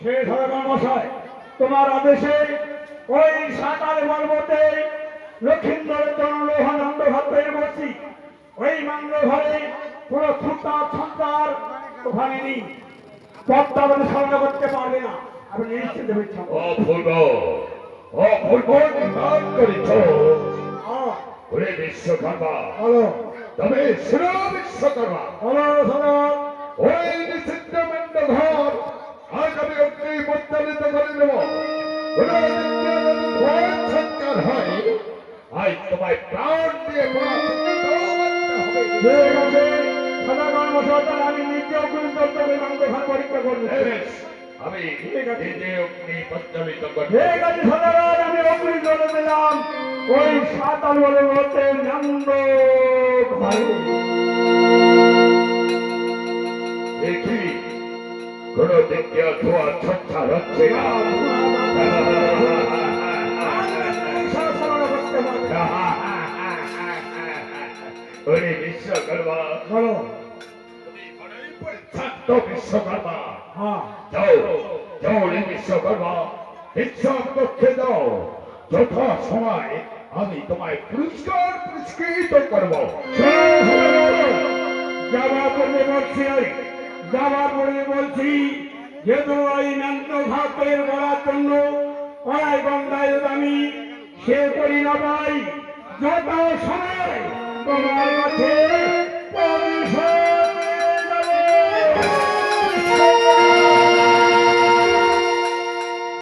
সে মশাই তোমার আদেশে ওই সাঁতার পর্বতে লক্ষিন্দর জনলোহানন্দ ভাতের বসি ওই মাঙ্গ ঘরে পুরো ছুটার ছন্তার ওখানে নেই। সামনে করতে পারবে না। আপনি নিশ্চিত হয়েছেন। অপূর্ব অপূর্ব নির্মাণ করেছ। ওরে বিশ্বকর্মা। তবে শির বিশ্বকর্মা অগ্নি পরিচালিত করে ভয় সৎকার হয় আজ তোমায় প্রাণ দিয়ে আমি নিজে অগ্নি তত্ত্বে মাঙ্গ ঘর পরীক্ষা করব আমি পরিচালিত করব আমি অগ্নি জলে দিলাম। ওই সাঁতার বলে বলতে নন্দ ভাই। কোন দিকে ধোয়া ছচ্ছা হচ্ছে না। ওরে বিশ্বকর্মা বলো। পরিচ্ছন্ন বিশ্বকর্মা। হ্যাঁ। যাও যাও রে বিশ্বকর্মা হিসাব যথা সময় আমি তোমায় পুরস্কার পুরস্কৃত করব। যাবার পরে বলছি যাবার পরে বলছি, যেহেতু ওই নান্ত ভাতের বলার জন্য কড়াই গঙ্গায় আমি সে করি না পাই যত সময় তোমার কাছে